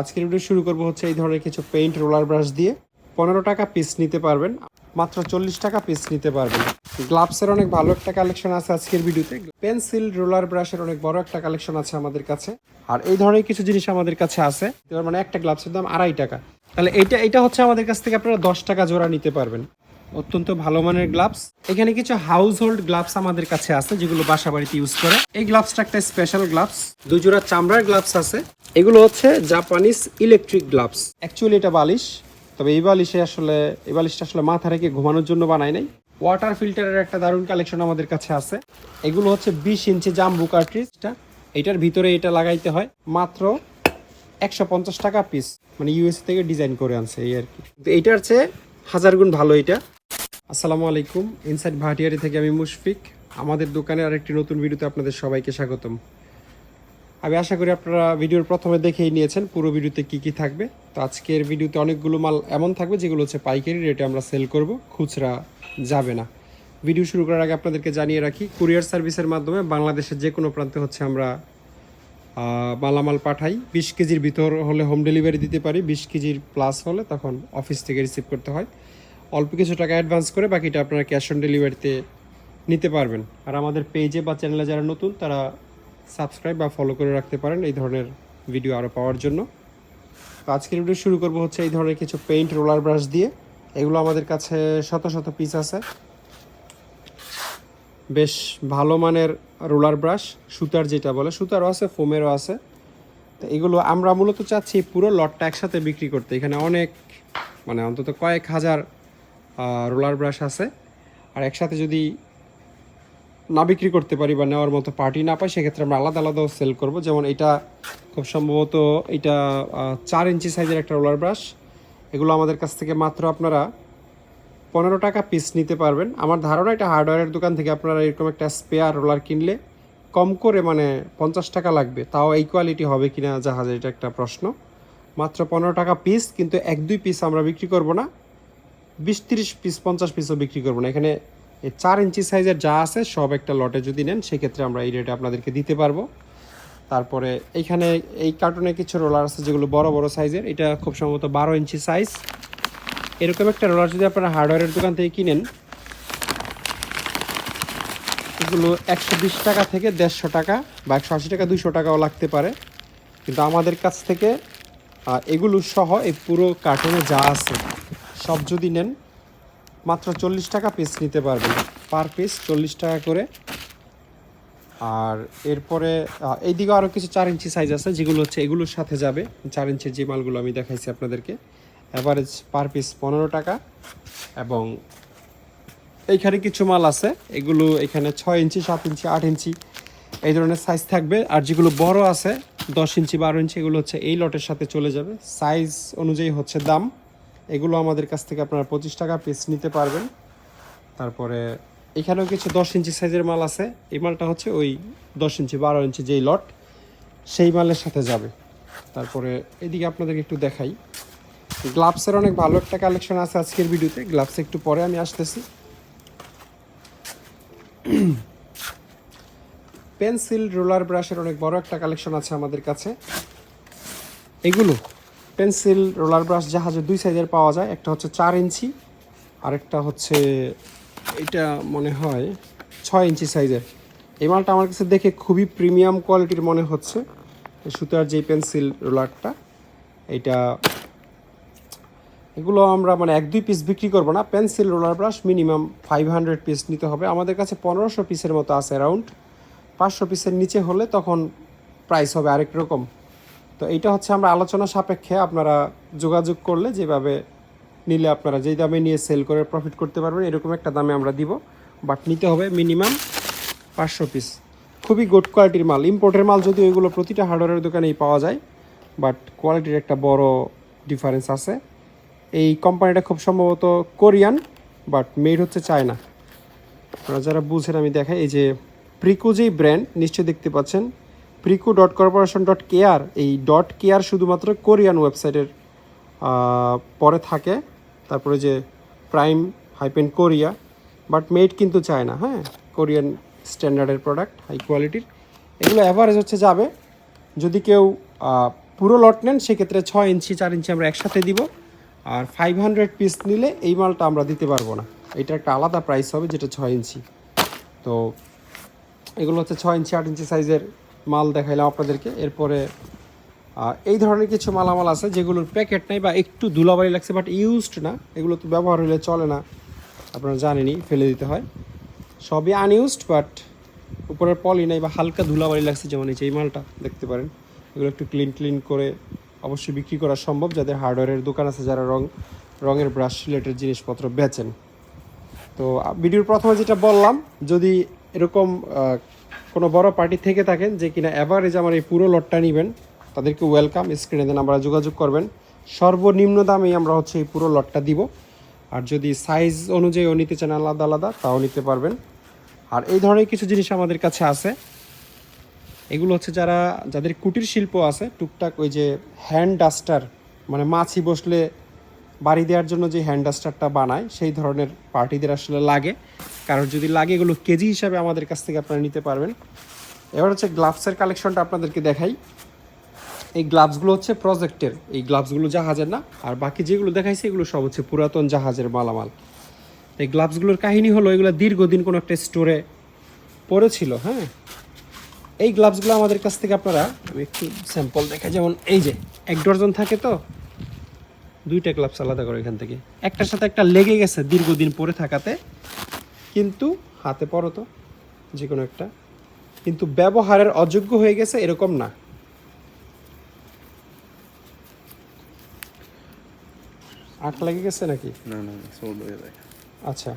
আজকের ভিডিও শুরু করব হচ্ছে এই ধরনের কিছু পেইন্ট রোলার ব্রাশ দিয়ে। পনেরো টাকা পিস নিতে পারবেন, মাত্র চল্লিশ টাকা পিস নিতে পারবেন। গ্লাভসের অনেক ভালো একটা কালেকশন আছে আজকের ভিডিওতে পেন্সিল রোলার ব্রাশের অনেক বড় একটা কালেকশন আছে আমাদের কাছে। আর এই ধরনের কিছু জিনিস আমাদের কাছে আছে। মানে একটা গ্লাভসের দাম আড়াই টাকা। তাহলে এইটা এটা হচ্ছে আমাদের কাছ থেকে আপনারা দশ টাকা জোড়া নিতে পারবেন। অত্যন্ত ভালো মানের গ্লাভস এখানে কিছু হাউস হোল্ড গ্লাভস আমাদের কাছে আছে, যেগুলো বাসা বাড়িতে ইউজ করে। এই গ্লাভসটা একটা স্পেশাল গ্লাভস দুই জোড়া চামড়ার গ্লাভস আছে। এগুলো হচ্ছে জাপানিজ ইলেকট্রিক গ্লাভস অ্যাকচুয়ালি এটা বালিশ, তবে এই বালিশে আসলে, এই বালিশটা আসলে মাথা রেখে ঘুমানোর জন্য বানাই নাই। ওয়াটার ফিল্টারের একটা দারুণ কালেকশন আমাদের কাছে আছে। এগুলো হচ্ছে বিশ ইঞ্চি জাম্বু কার্ট্রিজটা এটার ভিতরে এটা লাগাইতে হয়। মাত্র একশো পঞ্চাশ টাকা পিস মানে ইউএস থেকে ডিজাইন করে আনছে, এই আর কি। এইটার চেয়ে হাজার গুণ ভালো এটা। আসসালামু আলাইকুম। ইনসাইড ভাটিয়ারি থেকে আমি মুশফিক। আমাদের দোকানে আরেকটি নতুন ভিডিওতে আপনাদের সবাইকে স্বাগতম। আমি আশা করি আপনারা ভিডিওর প্রথমে দেখেই নিয়েছেন পুরো ভিডিওতে কি কি থাকবে। তো আজকের ভিডিওতে অনেকগুলো মাল এমন থাকবে যেগুলো হচ্ছে পাইকারি রেটে আমরা সেল করব, খুচরা যাবে না। ভিডিও শুরু করার আগে আপনাদেরকে জানিয়ে রাখি, কুরিয়ার সার্ভিসের মাধ্যমে বাংলাদেশের যে কোনো প্রান্তে হচ্ছে আমরা মালামাল পাঠাই। বিশ কেজির ভিতর হলে হোম ডেলিভারি দিতে পারি, বিশ কেজির প্লাস হলে তখন অফিস থেকে রিসিভ করতে হয়। অল্প কিছু টাকা অ্যাডভান্স করে বাকিটা আপনারা ক্যাশ অন ডেলিভারিতে নিতে পারবেন। আর আমাদের পেজে বা চ্যানেলে যারা নতুন, তারা সাবস্ক্রাইব বা ফলো করে রাখতে পারেন এই ধরনের ভিডিও আরও পাওয়ার জন্য। তো আজকের ভিডিও শুরু করব হচ্ছে এই ধরনের কিছু পেইন্ট রোলার ব্রাশ দিয়ে। এগুলো আমাদের কাছে শত শত পিস আছে। বেশ ভালো মানের রোলার ব্রাশ সুতার যেটা বলে, সুতারও আছে ফোমেরও আছে। তো এগুলো আমরা মূলত চাচ্ছি পুরো লটটা একসাথে বিক্রি করতে। এখানে অনেক মানে অন্তত কয়েক হাজার রোলার ব্রাশ আছে। আর একসাথে যদি না বিক্রি করতে পারি বা নেওয়ার মতো পার্টি না পাই, সেক্ষেত্রে আমরা আলাদা আলাদাও সেল করব। যেমন এটা খুব সম্ভবত এটা চার ইঞ্চি সাইজের একটা রোলার ব্রাশ। এগুলো আমাদের কাছ থেকে মাত্র আপনারা পনেরো টাকা পিস নিতে পারবেন। আমার ধারণা এটা হার্ডওয়্যারের দোকান থেকে আপনারা এরকম একটা স্পেয়ার রোলার কিনলে কম করে মানে পঞ্চাশ টাকা লাগবে। তাও এই কোয়ালিটি হবে কিনা জাহাজে এটা একটা প্রশ্ন। মাত্র পনেরো টাকা পিস কিন্তু এক দুই পিস আমরা বিক্রি করব না। বিশ তিরিশ পিস পঞ্চাশ পিসও বিক্রি করব না। এখানে চার ইঞ্চি সাইজের যা আছে, সব একটা লটে যদি নেন, সেক্ষেত্রে আমরা এই রেটে আপনাদেরকে দিতে পারব। তারপরে এইখানে এই কার্টুনে কিছু রোলার আছে, যেগুলো বড় বড় সাইজের এটা খুব সম্ভবত বারো ইঞ্চি সাইজ এরকম একটা রোলার যদি আপনারা হার্ডওয়্যারের দোকান থেকে কিনেন, এগুলো একশো বিশ টাকা থেকে দেড়শো টাকা বা একশো আশি টাকা দুশো টাকাও লাগতে পারে। কিন্তু আমাদের কাছ থেকে এগুলো সহ এই পুরো কার্টুনে যা আছে সব যদি নেন, মাত্র চল্লিশ টাকা পিস নিতে পারবেন। পার পিস চল্লিশ টাকা করে। আর এরপরে এইদিকে আরও কিছু চার ইঞ্চি সাইজ আছে, যেগুলো হচ্ছে এগুলোর সাথে যাবে। চার ইঞ্চির যে মালগুলো আমি দেখাইছি আপনাদেরকে। অ্যাভারেজ পার পিস পনেরো টাকা এবং এইখানে কিছু মাল আছে। এগুলো এখানে ছয় ইঞ্চি, সাত ইঞ্চি, আট ইঞ্চি। এই ধরনের সাইজ থাকবে। আর যেগুলো বড় আছে, দশ ইঞ্চি, বারো ইঞ্চি, এগুলো হচ্ছে এই লটের সাথে চলে যাবে। সাইজ অনুযায়ী হচ্ছে দাম। এগুলো আমাদের কাছ থেকে আপনারা পঁচিশ টাকা পিস নিতে পারবেন। তারপরে এখানেও কিছু দশ ইঞ্চি সাইজের মাল আছে। এই মালটা হচ্ছে ওই দশ ইঞ্চি, বারো ইঞ্চি যেই লট সেই মালের সাথে যাবে। তারপরে এদিকে আপনাদেরকে একটু দেখাই। গ্লাভসের অনেক ভালো একটা কালেকশন আছে আজকের ভিডিওতে। গ্লাভস একটু পরে আমি আসতেছি। পেন্সিল রোলার ব্রাশের অনেক বড় একটা কালেকশন আছে আমাদের কাছে। এগুলো পেন্সিল, রোলার ব্রাশ, জাহাজে দুই সাইজের পাওয়া যায়। একটা হচ্ছে চার ইঞ্চি, আরেকটা হচ্ছে এটা মনে হয় ছয় ইঞ্চি সাইজের। এই মালটা আমার কাছে দেখে খুবই প্রিমিয়াম কোয়ালিটির মনে হচ্ছে। সুতার যে পেন্সিল, রোলারটা এটা এগুলো আমরা মানে এক দুই পিস বিক্রি করব না। Pencil, roller brush minimum five hundred piece নিতে হবে। আমাদের কাছে পনেরোশো পিসের মতো আছে অ্যারাউন্ড পাঁচশো পিসের নিচে হলে তখন প্রাইস হবে আরেক রকম। তো এইটা হচ্ছে আমরা আলোচনা সাপেক্ষে আপনারা যোগাযোগ করলে যেভাবে নিলে আপনারা যেই দামে নিয়ে সেল করে প্রফিট করতে পারবেন, এরকম একটা দামে আমরা দিব। বাট নিতে হবে মিনিমাম পাঁচশো পিস খুবই গুড কোয়ালিটির মাল। ইম্পোর্টের মাল যদি ওইগুলো প্রতিটা হার্ডওয়্যারের দোকানেই পাওয়া যায় বাট কোয়ালিটির একটা বড় ডিফারেন্স আছে। এই কোম্পানিটা খুব সম্ভবত কোরিয়ান বাট মেড হচ্ছে চায়না। আপনারা যারা বুঝেন, আমি দেখাই। এই যে প্রিকো যেই ব্র্যান্ড নিশ্চয়ই দেখতে পাচ্ছেন। Preco dot corporation dot care এই ডট কেয়ার শুধুমাত্র কোরিয়ান ওয়েবসাইটের পরে থাকে। তারপরে যে prime hyphen Korea but made কিন্তু চায় না হ্যাঁ? কোরিয়ান স্ট্যান্ডার্ডের প্রোডাক্ট হাই কোয়ালিটির এগুলো অ্যাভারেজ হচ্ছে যাবে। যদি কেউ পুরো লট নেন, সেক্ষেত্রে ছয় ইঞ্চি, চার ইঞ্চি আমরা একসাথে দিব। আর ফাইভ হান্ড্রেড পিস নিলে এই মালটা আমরা দিতে পারব না। এটা একটা আলাদা প্রাইস হবে, যেটা ছয় ইঞ্চি। তো এগুলো হচ্ছে ছয় ইঞ্চি, আট ইঞ্চি সাইজের মাল দেখাইলাম আপনাদেরকে। এরপরে এই ধরনের কিছু মালামাল আছে যেগুলোর প্যাকেট নাই বা একটু ধুলাবালি লাগছে বাট ইউজড না। এগুলো তো ব্যবহার হলে চলে না। আপনারা জানেনই, ফেলে দিতে হয়। সবই আনইউজড বাট উপরের পলি নাই বা হালকা ধুলাবালি লাগছে যেমন এই যে এই মালটা, দেখতে পারেন। এগুলো একটু ক্লিন ক্লিন করে অবশ্যই বিক্রি করা সম্ভব, যাদের হার্ডওয়্যারের দোকান আছে, যারা রং, রঙের ব্রাশ রিলেটেড জিনিসপত্র বেচেন। তো ভিডিওর প্রথমে যেটা বললাম, যদি এরকম কোনো বড় পার্টি থেকে থাকেন যে কিনা অ্যাভারেজ আমার এই পুরো লটটা নেবেন, তাদেরকে ওয়েলকাম স্ক্রিনে দেন আমরা যোগাযোগ করবেন। সর্বনিম্ন দামেই আমরা হচ্ছে এই পুরো লটটা দিব। আর যদি সাইজ অনুযায়ীও নিতে চান আলাদা আলাদা, তাও নিতে পারবেন। আর এই ধরনের কিছু জিনিস আমাদের কাছে আছে। এগুলো হচ্ছে যারা, যাদের কুটির শিল্প আছে, টুকটাক ওই যে হ্যান্ড ডাস্টার মানে মাছি বসলে বাড়ি দেওয়ার জন্য যে হ্যান্ড ডাস্টারটা বানায়, সেই ধরনের পার্টিদের আসলে লাগে। কারণ যদি লাগে এগুলো কেজি হিসাবে আমাদের কাছ থেকে আপনারা নিতে পারবেন। এবার হচ্ছে গ্লাভসের কালেকশনটা আপনাদেরকে দেখাই। এই গ্লাভসগুলো হচ্ছে প্রজেক্টের। এই গ্লাভসগুলো জাহাজের না, আর বাকি যেগুলো দেখাইছে এগুলো সব হচ্ছে পুরাতন জাহাজের মালামাল। এই গ্লাভসগুলোর কাহিনী হলো এগুলো দীর্ঘদিন কোনো একটা স্টোরে পড়েছিল হ্যাঁ? এই গ্লাভসগুলো আমাদের কাছ থেকে আপনারা, আমি একটু স্যাম্পল দেখাই, যেমন এই যে এক ডজন থাকে তো, দুইটা গ্লাভস আলাদা করে এখান থেকে। একটার সাথে একটা লেগে গেছে দীর্ঘদিন পরে থাকাতে। কিন্তু হাতে পরো তো যে কোনো একটা। কিন্তু ব্যবহারের অযোগ্য হয়ে গেছে এরকম না। আট লেগে গেছে নাকি? না আচ্ছা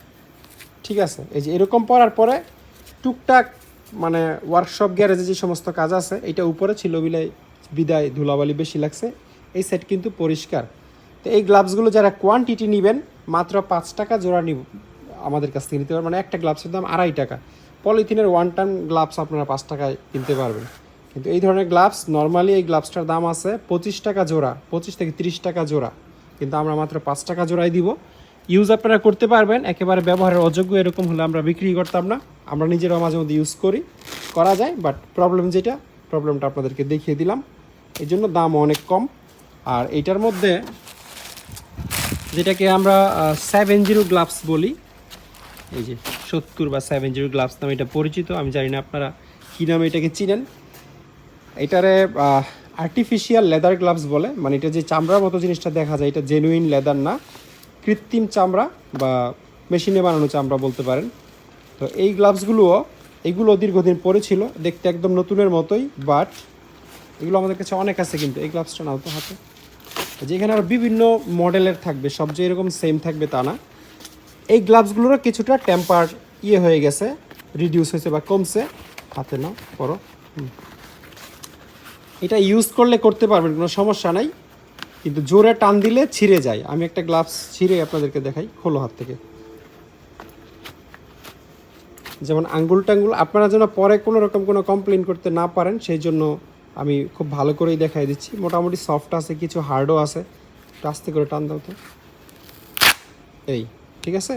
ঠিক আছে। এই যে এরকম পরার পরে টুকটাক মানে ওয়ার্কশপ গ্যারেজে যে সমস্ত কাজ আছে এটা উপরে ছিল বিলাই বিদায় ধুলাবালি বেশি লাগছে। এই সেট কিন্তু পরিষ্কার। তো এই গ্লাভসগুলো যারা কোয়ান্টিটি নেবেন মাত্র পাঁচ টাকা জোড়া নিব। আমাদের কাছ থেকে নিতে পারবেন। মানে একটা গ্লাভসের দাম আড়াই টাকা। পলিথিনের ওয়ান টাইম গ্লাভস আপনারা পাঁচ টাকায় কিনতে পারবেন। কিন্তু এই ধরনের গ্লাভস নর্মালি এই গ্লাভসটার দাম আছে পঁচিশ টাকা জোড়া, পঁচিশ থেকে তিরিশ টাকা জোড়া। কিন্তু আমরা মাত্র পাঁচ টাকা জোড়াই দিব। ইউজ আপনারা করতে পারবেন, একেবারে ব্যবহারের অযোগ্য এরকম হলে আমরা বিক্রি করতাম না। আমরা নিজেরাও মাঝে মধ্যে ইউজ করি, করা যায় বাট প্রবলেম যেটা প্রবলেমটা আপনাদেরকে দেখিয়ে দিলাম। এই জন্য দাম অনেক কম। আর এইটার মধ্যে, যেটাকে আমরা সেভেন জিরো গ্লাভস বলি এই যে সত্তর বা সেভেন জিরো গ্লাভস নামে এটা পরিচিত, আমি জানি না আপনারা কী নামে এটাকে চিনেন। এটারে আর্টিফিশিয়াল লেদার গ্লাভস বলে মানে এটা যে চামড়ার মতো জিনিসটা দেখা যায়, এটা জেনুইন লেদার না। কৃত্রিম চামড়া বা মেশিনে বানানো চামড়া বলতে পারেন। তো এই গ্লাভসগুলোও এগুলো দীর্ঘদিন পরে ছিল, দেখতে একদম নতুনের মতোই বাট এগুলো আমাদের কাছে অনেক আছে কিন্তু, এই গ্লাভসটা নাও তো হাতে। যেখানে আরও বিভিন্ন মডেলের থাকবে সব যে এরকম সেম থাকবে তা না। এই গ্লাভসগুলোরও কিছুটা টেম্পার ইয়ে হয়ে গেছে রিডিউস হয়েছে বা কমছে। হাতে নাও করো। এটা ইউজ করলে করতে পারবেন, কোনো সমস্যা নাই। কিন্তু জোরে টান দিলে ছিঁড়ে যায়। আমি একটা গ্লাভস ছিঁড়ে আপনাদেরকে দেখাই, খোলো হাত থেকে। যেমন আঙ্গুল টাঙ্গুল আপনারা যেন পরে কোনো রকম কোনো কমপ্লেন করতে না পারেন, সেই জন্য আমি খুব ভালো করেই দেখাই দিচ্ছি। মোটামুটি সফট আছে, কিছু হার্ডও আছে। আস্তে করে টান দাও তো। এই। ঠিক আছে?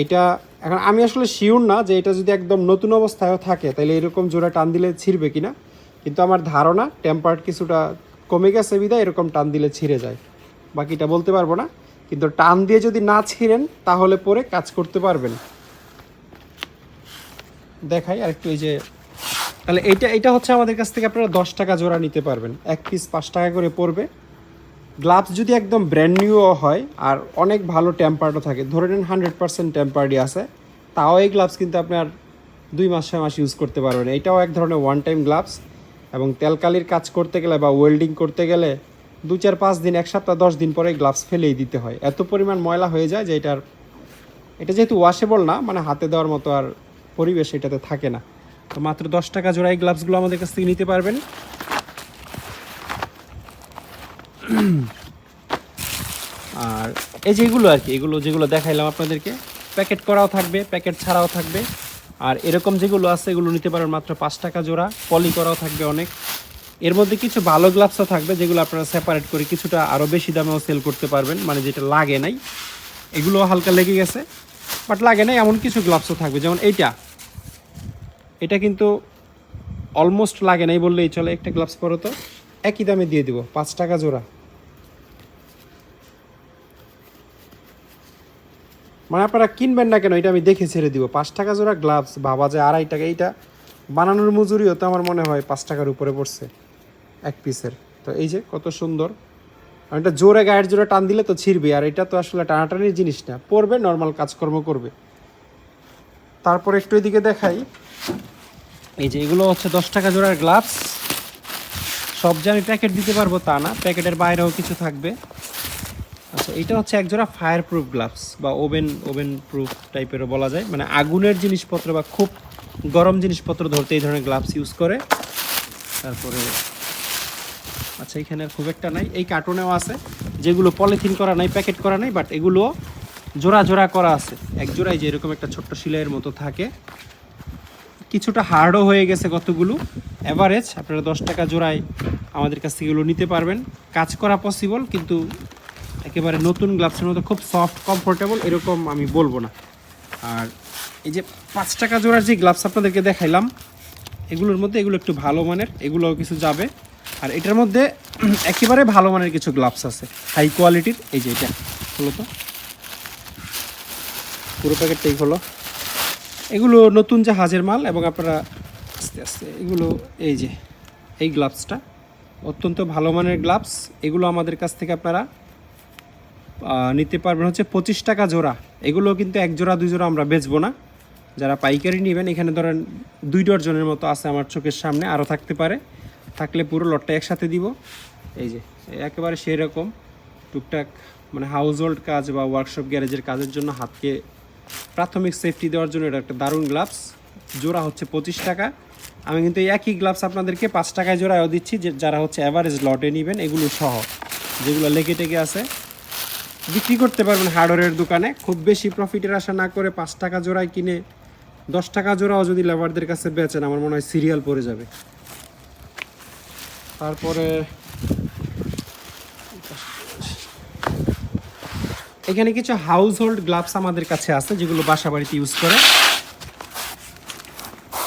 এইটা এখন আমি আসলে শিওর না যে এটা যদি একদম নতুন অবস্থায়ও থাকে তাহলে এরকম জোরে টান দিলে ছিঁড়বে কিনা? কিন্তু আমার ধারণা টেম্পার্ড কিছুটা কমে গেছে বিধায় এরকম টান দিলে ছিঁড়ে যায়। বাকিটা বলতে পারব না। কিন্তু টান দিয়ে যদি না ছিঁড়েন, তাহলে পরে কাজ করতে পারবেন। দেখাই আর একটু এই যে, তাহলে এইটা এটা হচ্ছে আমাদের কাছ থেকে আপনারা দশ টাকা জোড়া নিতে পারবেন। এক পিস পাঁচ টাকা করে পড়বে। গ্লাভস যদি একদম ব্র্যান্ড নিউও হয় আর অনেক ভালো টেম্পার্ডও থাকে, ধরে নিন হান্ড্রেড পার্সেন্ট টেম্পার্ডই আছে, তাও এই গ্লাভস কিন্তু আপনার দুই মাস, ছয় মাস ইউজ করতে পারবেন এটাও এক ধরনের ওয়ান টাইম গ্লাভস এবং তেলকালির কাজ করতে গেলে বা ওয়েল্ডিং করতে গেলে দু চার পাঁচ দিন, এক সপ্তাহ, দশ দিন পরে গ্লাভস ফেলেই দিতে হয়। এত পরিমাণ ময়লা হয়ে যায় যে এটার, এটা যেহেতু ওয়াশেবল না মানে হাতে দেওয়ার মতো আর পরিবেশ এটাতে থাকে না। তো মাত্র দশ টাকা জোড়া এই গ্লাভসগুলো আমাদের কাছ থেকে নিতে পারবেন। আর এই যেগুলো আর কি, এগুলো যেগুলো দেখাইলাম আপনাদেরকে, প্যাকেট করাও থাকবে, প্যাকেট ছাড়াও থাকবে। আর এরকম যেগুলো আছে, এগুলো নিতে পারেন মাত্র পাঁচ টাকা জোড়া, পলি করাও থাকবে অনেক। এর মধ্যে কিছু ভালো গ্লাভসও থাকবে, যেগুলো আপনারা সেপারেট করে কিছুটা আরও বেশি দামেও সেল করতে পারবেন মানে যেটা লাগে নাই। এগুলো হালকা লেগে গেছে বাট লাগে নাই, এমন কিছু গ্লাভসও থাকবে। যেমন এইটা। এটা কিন্তু অলমোস্ট লাগে নাই বললেই চলে, একটা গ্লাভস পরো তো। একই দামে দিয়ে দিব, পাঁচ টাকা জোড়া। মানে আপনারা কিনবেন না কেন? এটা আমি দেখে ছেড়ে দিব। পাঁচ টাকা জোড়া গ্লাভস ভাবা যায় আড়াই টাকা, এইটা বানানোর মজুরিও তো আমার মনে হয় পাঁচ টাকার উপরে পড়ছে এক পিসের তো এই যে কত সুন্দর। আর এটা জোরে গায়ের জোরে টান দিলে তো ছিঁড়বে, আর এটা তো আসলে টানাটানির জিনিস না। পড়বে নর্মাল কাজকর্ম করবে। তারপর একটু এদিকে দেখাই। এই যে এগুলো হচ্ছে দশ টাকা জোড়ার গ্লাভস সব যে আমি প্যাকেট দিতে পারব তা না। প্যাকেটের বাইরেও কিছু থাকবে। আচ্ছা এটা হচ্ছে এক জোড়া ফায়ার প্রুফ গ্লাভস বা ওভেন ওভেন প্রুফ টাইপেরও বলা যায়। মানে আগুনের জিনিসপত্র বা খুব গরম জিনিসপত্র ধরতে এই ধরনের গ্লাভস ইউজ করে। তারপরে আচ্ছা এখানে খুব একটা নাই। এই কার্টুনেও আছে। যেগুলো পলিথিন করা নাই প্যাকেট করা নাই বাট এগুলো জোড়া জোড়া করা আছে। এক জোড়ায় যে এরকম একটা ছোট্ট সিলাইয়ের মতো থাকে। কিছুটা হার্ডও হয়ে গেছে কতগুলো। অ্যাভারেজ আপনারা দশ টাকা জোড়ায় আমাদের কাছ থেকে এগুলো নিতে পারবেন। কাজ করা পসিবল কিন্তু একেবারে নতুন গ্লাভসের মতো, খুব সফট কমফোর্টেবল এরকম আমি বলব না। আর এই যে পাঁচ টাকা জোড়ার যে গ্লাভস আপনাদেরকে দেখাইলাম, এগুলোর মধ্যে এগুলো একটু ভালো মানের, এগুলোও কিছু যাবে। আর এটার মধ্যে একেবারে ভালো মানের কিছু গ্লাভস আছে হাই কোয়ালিটির এই যে এটা, হলো তো। পুরো প্যাকেটটাই হলো। এগুলো নতুন জাহাজের মাল, এবং আপনারা আস্তে আস্তে এগুলো, এই যে, এই গ্লাভসটা, অত্যন্ত ভালো মানের গ্লাভস। এগুলো আমাদের কাছ থেকে আপনারা নিতে পারবেন হচ্ছে পঁচিশ টাকা জোড়া। এগুলো কিন্তু এক জোড়া, দুই জোড়া আমরা বেচবো না। যারা পাইকারি নেবেন, এখানে ধরেন দুই ডজনের মতো আছে আমার চোখের সামনে, আরও থাকতে পারে। থাকলে পুরো লটটা একসাথে দিব। এই যে, একেবারে সেই রকম টুকটাক মানে হাউস হোল্ড কাজ বা ওয়ার্কশপ গ্যারেজের কাজের জন্য হাতকে প্রাথমিক সেফটি দেওয়ার জন্য এটা একটা দারুণ গ্লাভস জোড়া হচ্ছে পঁচিশ টাকা। আমি কিন্তু একই গ্লাভস আপনাদেরকে পাঁচ টাকায় জোড়াও দিচ্ছি, যে যারা হচ্ছে অ্যাভারেজ লটে নেবেন, এগুলো সহ, যেগুলো লেগে টেগে আছে। বিক্রি করতে পারবেন হার্ডওয়্যারের দোকানে। খুব বেশি প্রফিটের আশা না করে পাঁচ টাকা জোড়ায় কিনে দশ টাকা জোড়াও যদি লেবারদের কাছে বেচেন, আমার মনে হয় সিরিয়াল পড়ে যাবে। তারপরে এখানে কিছু হাউস হোল্ড গ্লাভস আমাদের কাছে আছে, যেগুলো বাসা বাড়িতে ইউজ করে।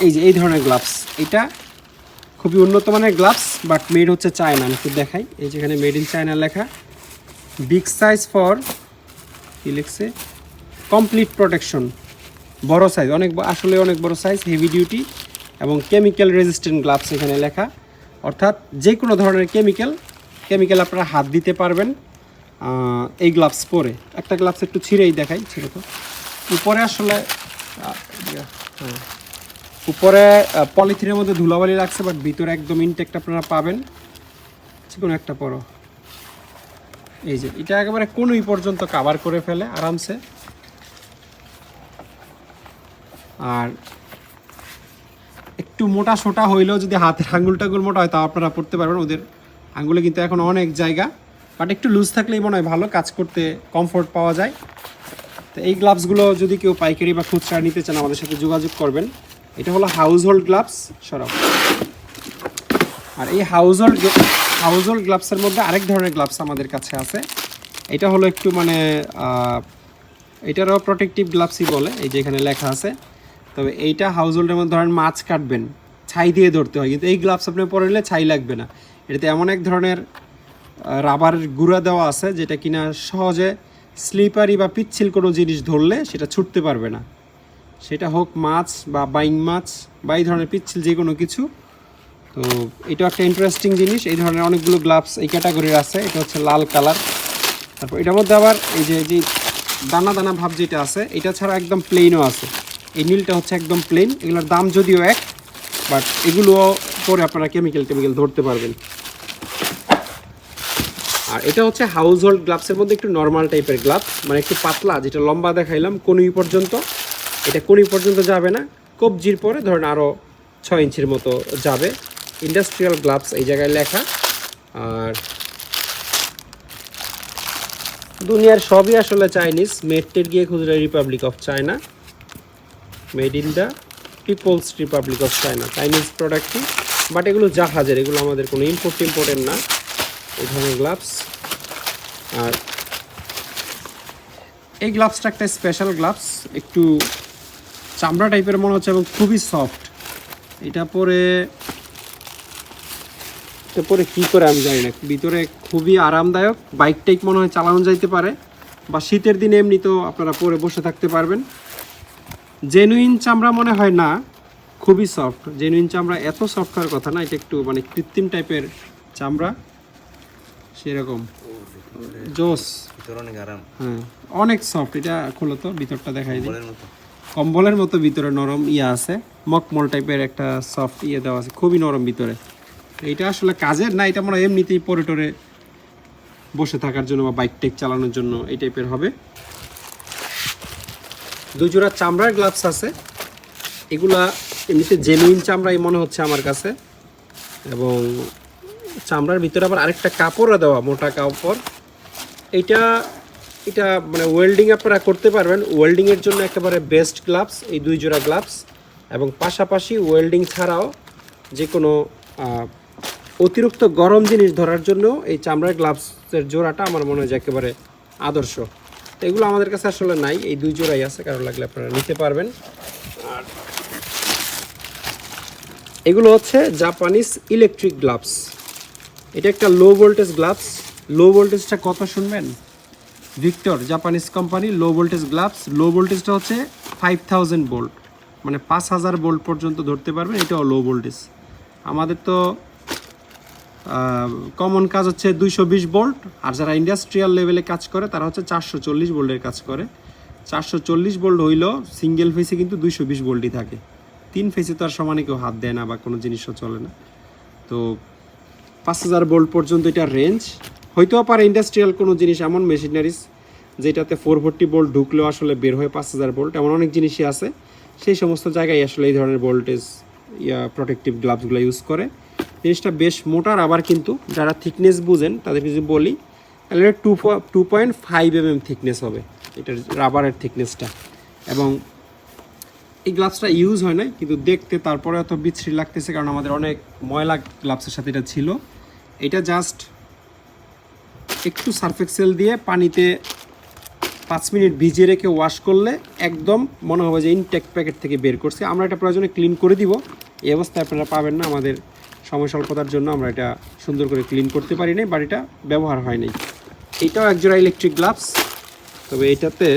এই যে, এই ধরনের গ্লাভস এটা খুবই উন্নত মানের গ্লাভস বাট মেড হচ্ছে চায়না আমি দেখাই। এই যেখানে মেড ইন চায়না লেখা। বিগ সাইজ ফর, কি লিখছে? Complete protection. বড় সাইজ, অনেক আসলে অনেক বড় সাইজ হেভি ডিউটি এবং কেমিক্যাল রেজিস্ট্যান্ট গ্লাভস এখানে লেখা। অর্থাৎ যে কোনো ধরনের কেমিক্যাল কেমিক্যাল আপনারা হাত দিতে পারবেন এই গ্লাভস পরে। একটা গ্লাভস একটু ছিঁড়েই দেখাই, ছিঁড়ে তো। উপরে আসলে হ্যাঁ। উপরে পলিথিনের মধ্যে ধুলাবালি লাগছে বাট ভিতরে একদম ইনটেক্ট আপনারা পাবেন। যে কোনো একটা পরো। এই যে, এটা একেবারে কোনোই পর্যন্ত কাভার করে ফেলে আরামসে। আর একটু মোটা সোটা হইলেও যদি হাতের আঙ্গুল টাঙ্গুল মোটা হয়, তাও আপনারা পড়তে পারবেন। ওদের আঙ্গুলে কিন্তু এখন অনেক জায়গা। বাট একটু লুজ থাকলেই মনে হয় ভালো, কাজ করতে কমফোর্ট পাওয়া যায়। তো এই গ্লাভসগুলো যদি কেউ পাইকারি বা খুচরা নিতে চান, আমাদের সাথে যোগাযোগ করবেন। এটা হলো হাউস হোল্ড গ্লাভস সরাব আর এই হাউস হোল্ড হাউস হোল্ড গ্লাভসের মধ্যে আরেক ধরনের গ্লাভস আমাদের কাছে আছে। এটা হলো একটু মানে এটারও প্রোটেক্টিভ গ্লাভসই বলে, এই যে এখানে লেখা আছে। তবে এইটা হাউস হোল্ডের মধ্যে ধরেন মাছ কাটবেন, ছাই দিয়ে ধরতে হয়। কিন্তু এই গ্লাভস আপনি পরে নিলে ছাই লাগবে না। এটাতে এমন এক ধরনের রাবারের গুঁড়া দেওয়া আছে, যেটা কিনা সহজে স্লিপারি বা পিচ্ছিল কোনো জিনিস ধরলে সেটা ছুটতে পারবে না। সেটা হোক মাছ বা বাইং মাছ বা এই ধরনের পিচ্ছিল যে কোনো কিছু তো এটা একটা ইন্টারেস্টিং জিনিস। এই ধরনের অনেকগুলো গ্লাভস এই ক্যাটাগরির আছে। এটা হচ্ছে লাল কালার তারপর এটার মধ্যে আবার এই যে যে দানা দানা ভাব যেটা আছে, এটা ছাড়া একদম প্লেনও আছে। এই নীলটা হচ্ছে একদম প্লেন এগুলোর দাম যদিও এক বাট এগুলো পরে আপনারা কেমিক্যাল টেমিক্যাল ধরতে পারবেন। আর এটা হচ্ছে হাউস হোল্ড গ্লাভসের মধ্যে একটু নর্মাল টাইপের গ্লাভস মানে একটু পাতলা, যেটা লম্বা দেখাইলাম, কনুই পর্যন্ত। এটা কনুই পর্যন্ত যাবে না। কবজির পরে ধরেন আরও ছয় ইঞ্চির মতো যাবে। ইন্ডাস্ট্রিয়াল গ্লাভস এই জায়গায় লেখা। আর দুনিয়ার সবই আসলে চাইনিজ। মেডটেড গিয়ে খুচরা republic of China made in the people's republic of China Chinese প্রোডাক্টটি বাট এগুলো জাহাজের, এগুলো আমাদের কোনো ইম্পোর্ট টিম্পোর্টের না। এই ধরনের গ্লাভস আর এই গ্লাভসটা একটা স্পেশাল গ্লাভস একটু চামড়া টাইপের মনে হচ্ছে এবং খুবই সফট এটা পরে এটা পরে কি করে আমি জানি না। ভিতরে খুবই আরামদায়ক। বাইক টাইক মনে হয় চালানো যাইতে পারে। বা শীতের দিনে এমনি তো আপনারা পরে বসে থাকতে পারবেন। জেনুইন চামড়া মনে হয় না খুবই সফট জেনুইন চামড়া এত সফট হওয়ার কথা না এটা একটু মানে কৃত্রিম টাইপের চামড়া। সেরকম। জোস হ্যাঁ অনেক সফট এটা খোলো তো ভিতরটা দেখাই দিই। কম্বলের মতো। ভিতরে নরম ইয়ে আছে। মকমল টাইপের একটা সফট ইয়ে দেওয়া আছে। খুবই নরম ভিতরে। এটা আসলে কাজের? না, এটা মনে হয় এমনিতেই পরে টরে বসে থাকার জন্য বা বাইক টেক চালানোর জন্য এই টাইপের হবে। দুই জোড়া চামড়ার গ্লাভস আছে। এগুলা এমনিতে জেনুইন চামড়াই মনে হচ্ছে আমার কাছে। এবং চামড়ার ভিতরে আবার আরেকটা কাপড়ও দেওয়া, মোটা কাপড়। এটা এটা মানে ওয়েল্ডিং আপনারা করতে পারবেন। ওয়েল্ডিংয়ের জন্য একেবারে বেস্ট গ্লাভস এই দুই জোড়া গ্লাভস এবং পাশাপাশি ওয়েল্ডিং ছাড়াও যে কোনো অতিরিক্ত গরম জিনিস ধরার জন্য এই চামড়ার গ্লাভসের জোড়াটা আমার মনে হয় যে একেবারে আদর্শ। তো এগুলো আমাদের কাছে আসলে নাই, এই দুই জোড়াই আছে, কারও লাগলে আপনারা নিতে পারবেন। আর এগুলো হচ্ছে জাপানিজ ইলেকট্রিক গ্লাভস। এটা একটা লো ভোল্টেজ গ্লাভস। লো ভোল্টেজটা কত শুনবেন? Victor, Japanese company low voltage gloves. Low ভোল্টেজটা হচ্ছে ফাইভ থাউজেন্ড ভোল্ট মানে পাঁচ হাজার ভোল্ট পর্যন্ত ধরতে পারবেন, এটাও লো ভোল্টেজ আমাদের তো কমন কাজ হচ্ছে দুইশো বিশ ভোল্ট আর যারা ইন্ডাস্ট্রিয়াল লেভেলে কাজ করে, তারা হচ্ছে চারশো চল্লিশ ভোল্টের কাজ করে। চারশো চল্লিশ ভোল্ট হইলেও সিঙ্গেল ফেসে কিন্তু দুইশো বিশ ভোল্টই থাকে। তিন ফেসে তো আর সমানে কেউ হাত দেয় না বা কোনো জিনিসও চলে না। তো পাঁচ হাজার ভোল্ট পর্যন্ত এটা রেঞ্জ হয়তো পারে ইন্ডাস্ট্রিয়াল কোনো জিনিস, এমন মেশিনারিজ যেটাতে ফোর ফোরটি বোল্ট ঢুকলেও আসলে বের হয় পাঁচ হাজার বোল্ট, এমন অনেক জিনিসই আছে। সেই সমস্ত জায়গায় আসলে এই ধরনের ভোল্টেজ ইয়া প্রোটেক্টিভ গ্লাভসগুলো ইউজ করে। জিনিসটা বেশ মোটার, আবার কিন্তু যারা থিকনেস বুঝেন তাদের কিছু বলি, তাহলে two two point five M M thickness হবে, এটার রাবারের থিকনেসটা এবং এই গ্লাভসটা ইউজ হয় নাই, কিন্তু দেখতে তারপরে এত বিচ্ছিরি লাগতেছে, কারণ আমাদের অনেক ময়লা গ্লাভসের সাথে এটা ছিল। এটা জাস্ট একটু সার্ফেক্সেল দিয়ে পানিতে পাঁচ মিনিট ভিজিয়ে রেখে ওয়াশ করলে একদম মনে হবে যে ইনটেক প্যাকেট থেকে বের করছে। আমরা এটা প্রয়োজনে ক্লিন করে দিব। এই অবস্থায় আপনারা পাবেন না আমাদের সময় স্বল্পতার জন্য আমরা এটা সুন্দর করে ক্লিন করতে পারি নাই বাড়িটা ব্যবহার হয় নাই। এইটাও একজোড়া ইলেকট্রিক গ্লাভস তবে এটাতে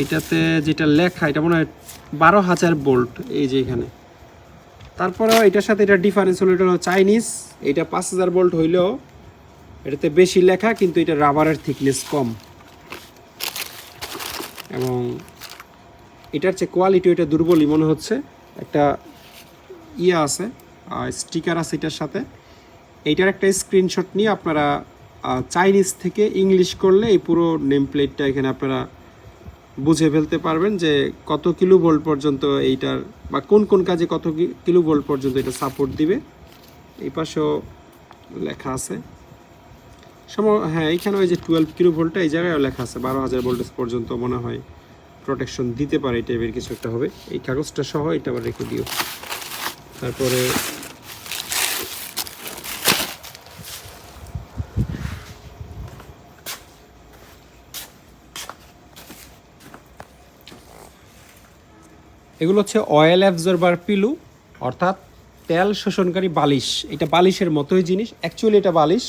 এইটাতে যেটা লেখা, এটা মনে হয় বারো হাজার বোল্ট, এই যে এখানে। তারপরেও এটার সাথে এটা ডিফারেন্স হলো, এটা হলো চাইনিজ এটা পাঁচ হাজার বোল্ট হইলেও এটাতে বেশি লেখা, কিন্তু এটা রাবারের থিকনেস কম। এবং এটার যে কোয়ালিটি এটা দুর্বলই মনে হচ্ছে। একটা ইয়ে আছে স্টিকার আছে এটার সাথে। এইটার একটা স্ক্রিনশট নিয়ে আপনারা চাইনিজ থেকে ইংলিশ করলে এই পুরো নেম প্লেটটা এখানে আপনারা বুঝে ফেলতে পারবেন যে কত কিলো ভোল্ট পর্যন্ত এইটার, বা কোন কোন কাজে কত কিলো ভোল্ট পর্যন্ত এটা সাপোর্ট দিবে। এই পাশেও লেখা আছে। সম হ্যাঁ এইখানে ওই যে টুয়েলভ কিলো ভোল্টটা এই জায়গায় লেখা আছে, বারো হাজার ভোল্টেজ পর্যন্ত মনে হয় প্রোটেকশন দিতে পারে এই টাইপের কিছু একটা হবে। এই কাগজটা সহ এটা আবার রেখে দিও। তারপরে এগুলো হচ্ছে অয়েল অ্যাবজর্বার পিলু অর্থাৎ তেল শোষণকারী বালিশ। এটা বালিশের মতোই জিনিস। অ্যাকচুয়ালি এটা বালিশ,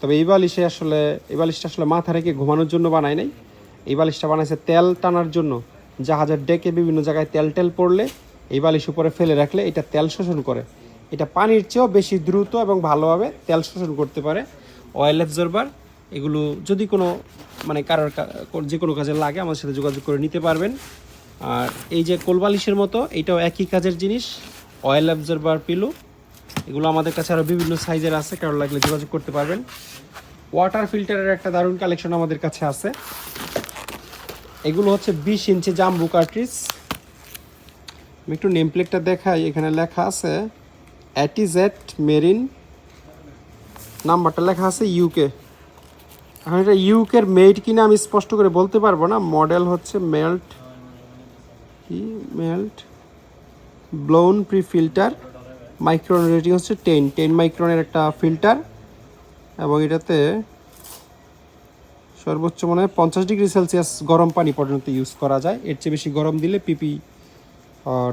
তবে এই বালিশে আসলে, এই বালিশটা আসলে মাথা রেখে ঘুমানোর জন্য বানায় নাই। এই বালিশটা বানাইছে তেল টানার জন্য। জাহাজের ডেকে বিভিন্ন জায়গায় তেল টেল পড়লে এই বালিশ উপরে ফেলে রাখলে এটা তেল শোষণ করে। এটা পানির চেয়েও বেশি দ্রুত এবং ভালোভাবে তেল শোষণ করতে পারে। অয়েল অ্যাবজর্বার এগুলো যদি কোনো মানে কারোর যে কোনো কাজে লাগে, আমাদের সাথে যোগাযোগ করে নিতে পারবেন। আর এই যে কোলবালিশের মতো, এটাও একই কাজের জিনিস। অয়েল অ্যাবজর্বার পিলু এগুলো আমাদের কাছে আরও বিভিন্ন সাইজের আছে কারও লাগলে যোগাযোগ করতে পারবেন। ওয়াটার ফিল্টারের একটা দারুণ কালেকশন আমাদের কাছে আছে। এগুলো হচ্ছে বিশ ইঞ্চি জাম্বু কার্ট্রিজ আমি একটু নেম প্লেটটা দেখাই, এখানে লেখা আছে অ্যাটিজেট মেরিন নাম্বারটা লেখা আছে ইউকে এখন এটা ইউকের মেড কিনা আমি স্পষ্ট করে বলতে পারব না। মডেল হচ্ছে মেল্ট কি? Melt blown pre filter micron rating হচ্ছে টেন টেন মাইক্রনের একটা ফিল্টার এবং এটাতে সর্বোচ্চ মনে হয় পঞ্চাশ ডিগ্রি সেলসিয়াস গরম পানি পর্যন্ত ইউজ করা যায়। এর চেয়ে বেশি গরম দিলে পিপি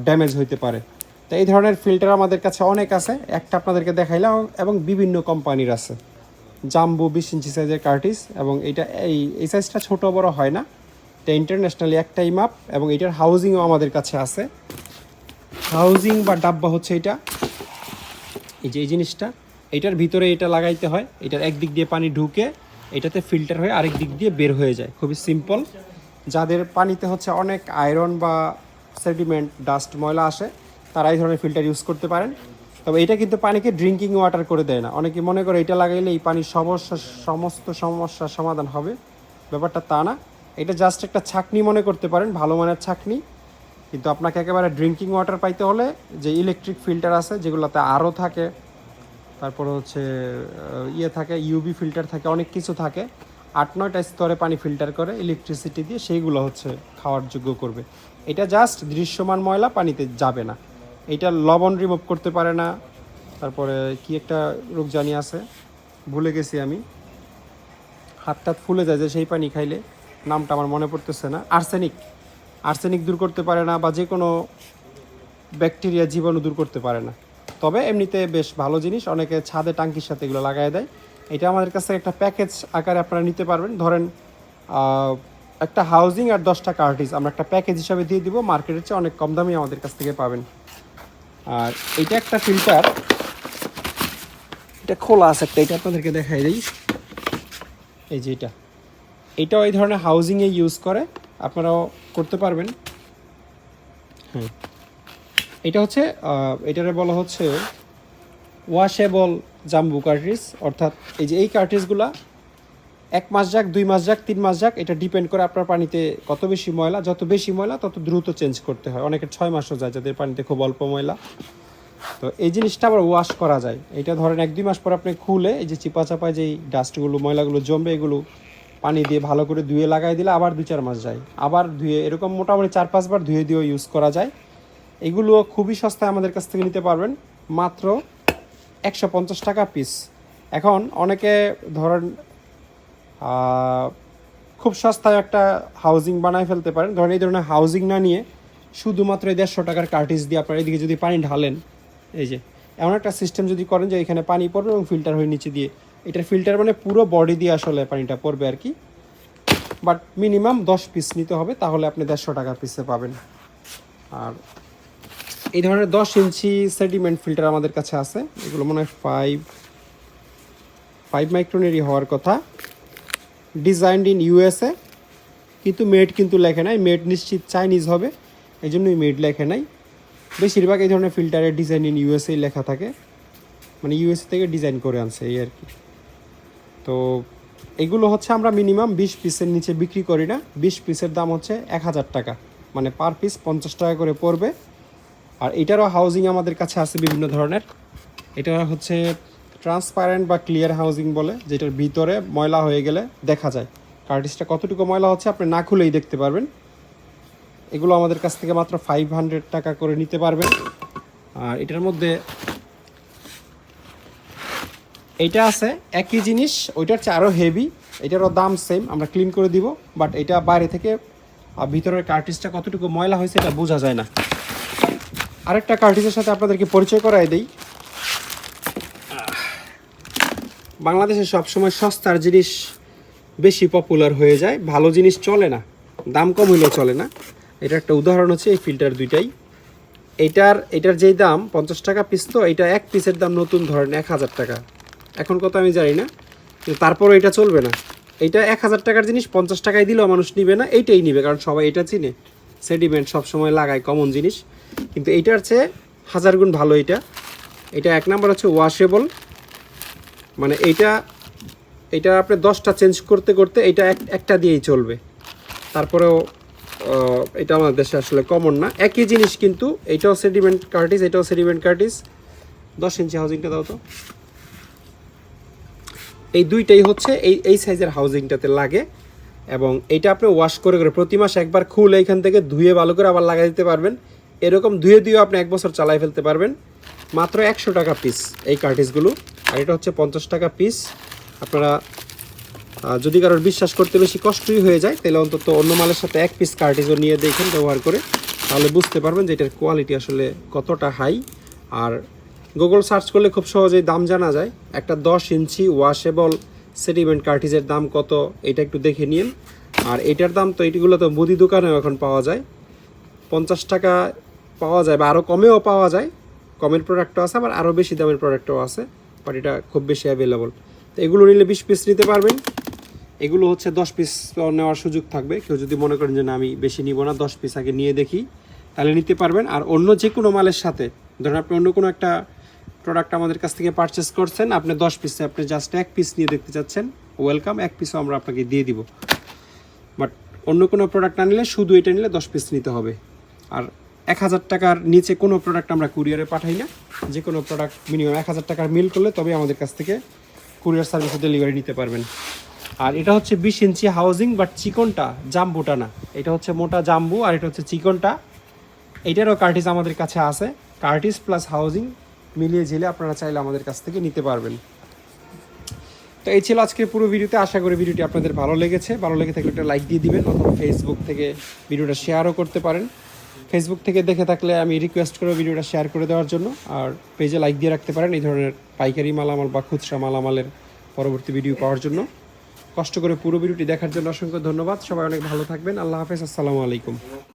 ড্যামেজ হইতে পারে। তো এই ধরনের ফিল্টার আমাদের কাছে অনেক আছে। একটা আপনাদেরকে দেখাইলাম এবং বিভিন্ন কোম্পানির আছে। জাম্বু বিশ ইঞ্চি সাইজের কার্টিস এবং এটা এই এই সাইজটা ছোটো বড় হয় না। এটা ইন্টারন্যাশনালি একটাই মাপ এবং এটার হাউজিংও আমাদের কাছে আছে। হাউজিং বা ডাব্বা হচ্ছে এটা। এই যে এই জিনিসটা, এটার ভিতরে এটা লাগাইতে হয়। এটার একদিক দিয়ে পানি ঢুকে এটাতে ফিল্টার হয়ে আরেক দিক দিয়ে বের হয়ে যায়। খুবই সিম্পল যাদের পানিতে হচ্ছে অনেক আয়রন বা সেডিমেন্ট, ডাস্ট, ময়লা আসে তারা এই ধরনের ফিল্টার ইউজ করতে পারেন। তবে এটা কিন্তু পানিকে ড্রিঙ্কিং ওয়াটার করে দেয় না। অনেকে মনে করে এটা লাগাইলে এই পানির সমস্যা, সমস্ত সমস্যার সমাধান হবে। ব্যাপারটা তা না। এটা জাস্ট একটা ছাকনি মনে করতে পারেন, ভালো মানের ছাকনি। কিন্তু আপনাকে একেবারে ড্রিঙ্কিং ওয়াটার পাইতে হলে যে ইলেকট্রিক ফিল্টার আছে, যেগুলোতে আরও থাকে, তারপর হচ্ছে ইয়ে থাকে ইউবি ফিল্টার থাকে, অনেক কিছু থাকে। আট নয়টা স্তরে পানি ফিল্টার করে ইলেকট্রিসিটি দিয়ে সেইগুলো হচ্ছে খাওয়ার যোগ্য করবে। এটা জাস্ট দৃশ্যমান ময়লা, পানিতে যাবে না। এটা লবণ রিমুভ করতে পারে না। তারপরে কি একটা রোগ জানি আছে, ভুলে গেছি আমি। হাত টাত ফুলে যায় যে সেই পানি খাইলে, নামটা আমার মনে পড়তেছে না। আর্সেনিক আর্সেনিক দূর করতে পারে না বা যে কোনো ব্যাকটেরিয়া জীবাণু দূর করতে পারে না। তবে এমনিতে বেশ ভালো জিনিস, অনেকে ছাদে টাঙ্কির সাথে এগুলো লাগাই দেয়। এটা আমাদের কাছে একটা প্যাকেজ আকারে আপনারা নিতে পারবেন। ধরেন একটা হাউজিং আর দশটা কার্টিস আমরা একটা প্যাকেজ হিসাবে দিয়ে দিব মার্কেটের চেয়ে অনেক কম দামে আমাদের কাছ থেকে পাবেন। আর এটা একটা ফিল্টার এটা খোলা আছে একটা এটা আপনাদেরকে দেখাই দিই। এই যে এটা। এটাও এই ধরনের হাউজিংয়ে ইউজ করে আপনারাও করতে পারবেন। হ্যাঁ। এটা হচ্ছে এটারে বলা হচ্ছে ওয়াশেবল জাম্বু কার্ট্রিজ অর্থাৎ এই যে এই কার্ট্রিজগুলা এক মাস যাক, দুই মাস যাক, তিন মাস যাক, এটা ডিপেন্ড করে আপনার পানিতে কত বেশি ময়লা। যত বেশি ময়লা, তত দ্রুত চেঞ্জ করতে হয়। অনেকের ছয় মাসও যায় যাদের পানিতে খুব অল্প ময়লা। তো এই জিনিসটা আবার ওয়াশ করা যায়। এটা ধরেন এক, দুই মাস পর আপনি খুলে এই যে চিপা চাপায় যেই ডাস্টগুলো ময়লাগুলো জমবে, এগুলো পানি দিয়ে ভালো করে ধুয়ে লাগাই দিলে আবার দুই, চার মাস যায়। আবার ধুয়ে, এরকম মোটামুটি চার পাঁচবার ধুয়ে দিয়েও ইউজ করা যায়। এগুলো খুবই সস্তায় আমাদের কাছ থেকে নিতে পারবেন। মাত্র একশো পঞ্চাশ টাকা পিস এখন অনেকে ধরেন খুব সস্তায় একটা হাউজিং বানায় ফেলতে পারেন। ধরেন এই ধরনের হাউজিং না নিয়ে শুধুমাত্র এই দেড়শো টাকার কার্টিস দিয়ে আপনার এদিকে যদি পানি ঢালেন, এই যে, এমন একটা সিস্টেম যদি করেন যে এখানে পানি পড়বে এবং ফিল্টার হয়ে নিচে দিয়ে, এটার ফিল্টার মানে পুরো বডি দিয়ে আসলে পানিটা পড়বে আর কি। বাট মিনিমাম দশ পিস নিতে হবে, তাহলে আপনি দেড়শো টাকা পিসে পাবেন। আর এই ধরনের দশ ইঞ্চি সেডিমেন্ট ফিল্টার আমাদের কাছে আছে। এগুলো মনে হয় ফাইভ ফাইভ মাইক্রোনেরই হওয়ার কথা। ডিজাইনড ইন ইউএসএ, কিন্তু মেড কিন্তু লেখে নাই। মেড নিশ্চিত চাইনিজ হবে এই জন্যই মেড লেখে নাই। বেশিরভাগ এই ধরনের ফিল্টারের ডিজাইন ইন ইউএসএ লেখা থাকে। মানে ইউএসএ থেকে ডিজাইন করে আনছে, এই আর কি। তো এগুলো হচ্ছে আমরা মিনিমাম বিশ পিসের নিচে বিক্রি করি না। বিশ পিসের দাম হচ্ছে এক হাজার টাকা। মানে পার পিস পঞ্চাশ টাকা করে পড়বে। আর এটারও হাউজিং আমাদের কাছে আছে বিভিন্ন ধরনের। এটা হচ্ছে ট্রান্সপারেন্ট বা ক্লিয়ার হাউজিং বলে, যেটার ভিতরে ময়লা হয়ে গেলে দেখা যায়। কার্টিসটা কতটুকু ময়লা হচ্ছে আপনি না খুলেই দেখতে পারবেন। এগুলো আমাদের কাছ থেকে মাত্র ফাইভ হান্ড্রেড টাকা করে নিতে পারবেন। আর এটার মধ্যে এইটা আছে, একই জিনিস, ওইটার চেয়ে আরও হেভি এটারও দাম সেম আমরা ক্লিন করে দিব বাট এটা বাইরে থেকে ভিতরের কার্টিসটা কতটুকু ময়লা হয়েছে এটা বোঝা যায় না। আরেকটা কার্টিসের সাথে আপনাদেরকে পরিচয় করাই দেই। বাংলাদেশে সবসময় সস্তার জিনিস বেশি পপুলার হয়ে যায়। ভালো জিনিস চলে না, দাম কম হইলেও চলে না। এটা একটা উদাহরণ হচ্ছে এই ফিল্টার দুইটাই। এটার এটার যেই দাম, পঞ্চাশ টাকা পিস তো, এটা এক পিসের দাম নতুন ধরেন এক হাজার টাকা। এখন কত আমি জানি না, কিন্তু তারপরও এটা চলবে না। এটা এক হাজার টাকার জিনিস, পঞ্চাশ টাকায় দিলেও মানুষ নিবে না, এইটাই নিবে, কারণ সবাই এটা চিনে। সেডিমেন্ট সবসময় লাগায় কমন জিনিস। কিন্তু এইটার চেয়ে হাজার গুণ ভালো এটা। এটা এক নাম্বার হচ্ছে ওয়াশেবল মানে এইটা এটা আপনি দশটা চেঞ্জ করতে করতে এটা এক, একটা দিয়েই চলবে। তারপরেও এটা আমাদের দেশে আসলে কমন না। একই জিনিস কিন্তু এটাও সেডিমেন্ট কার্টিস এটাও সেডিমেন্ট কার্টিস দশ ইঞ্চি হাউজিংটা দাও তো। এই দুইটাই হচ্ছে এই এই সাইজের হাউজিংটাতে লাগে। এবং এটা আপনি ওয়াশ করে করে প্রতি মাস একবার খুলে এখান থেকে ধুয়ে ভালো করে আবার লাগাই দিতে পারবেন। এরকম ধুয়ে ধুয়ে আপনি এক বছর চালাই ফেলতে পারবেন। মাত্র একশো টাকা পিস এই কার্টিসগুলো আর এটা হচ্ছে পঞ্চাশ টাকা পিস আপনারা যদি কারোর বিশ্বাস করতে বেশি কষ্টই হয়ে যায়, তাহলে অন্তত অন্য মালের সাথে এক পিস কার্টিজও নিয়ে দেখেন, ব্যবহার করে। তাহলে বুঝতে পারবেন যে এটার কোয়ালিটি আসলে কতটা হাই আর গুগল সার্চ করলে খুব সহজেই দাম জানা যায়। একটা দশ ইঞ্চি ওয়াশেবল সেডিমেন্ট কার্টিজের দাম কত, এটা একটু দেখে নিন। আর এটার দাম তো এইগুলো তো মুদি দোকানেও এখন পাওয়া যায়। পঞ্চাশ টাকা পাওয়া যায় বা আরও কমেও পাওয়া যায়। কমের প্রোডাক্টও আছে, আবার আরও বেশি দামের প্রোডাক্টও আছে। বাট এটা খুব বেশি অ্যাভেলেবল তো এগুলো নিলে বিশ পিস নিতে পারবেন। এগুলো হচ্ছে দশ পিস নেওয়ার সুযোগ থাকবে। কেউ যদি মনে করেন যে না, আমি বেশি নিব না, দশ পিস আগে নিয়ে দেখি, তাহলে নিতে পারবেন। আর অন্য যে কোনো মালের সাথে, ধরেন আপনি অন্য কোনো একটা প্রোডাক্ট আমাদের কাছ থেকে পারচেস করছেন, আপনি দশ পিসে আপনি জাস্ট এক পিস নিয়ে দেখতে চাচ্ছেন ওয়েলকাম এক পিসও আমরা আপনাকে দিয়ে দিব। বাট অন্য কোনো প্রোডাক্ট না নিলে শুধু এটা নিলে দশ পিস নিতে হবে। আর এক হাজার টাকার নিচে কোনো প্রোডাক্ট আমরা কুরিয়ারে পাঠাই না। যে কোনো প্রোডাক্ট মিনিমাম এক হাজার টাকার মিল করলে তবে আমাদের কাছ থেকে কুরিয়ার সার্ভিসে ডেলিভারি নিতে পারবেন। আর এটা হচ্ছে বিশ ইঞ্চি হাউজিং বাট চিকনটা জাম্বুটা না। এটা হচ্ছে মোটা জাম্বু আর এটা হচ্ছে চিকনটা। এটারও কার্টিস আমাদের কাছে আছে। কার্টিস প্লাস হাউজিং মিলিয়ে ঝিলে আপনারা চাইলে আমাদের কাছ থেকে নিতে পারবেন। তো এই ছিল আজকের পুরো ভিডিওতে। আশা করি ভিডিওটি আপনাদের ভালো লেগেছে। ভালো লেগে থাকলে একটা লাইক দিয়ে দিবেন অথবা ফেসবুক থেকে ভিডিওটা শেয়ারও করতে পারেন। ফেসবুক থেকে দেখে থাকলে আমি রিকোয়েস্ট করব ভিডিওটা শেয়ার করে দেওয়ার জন্য। আর পেজে লাইক দিয়ে রাখতে পারেন এই ধরনের পাইকারি মালামাল বা খুচরা মালামালের পরবর্তী ভিডিও পাওয়ার জন্য। কষ্ট করে পুরো ভিডিওটি দেখার জন্য অসংখ্য ধন্যবাদ। সবাই অনেক ভালো থাকবেন। আল্লাহ হাফেজ। আসসালামু আলাইকুম।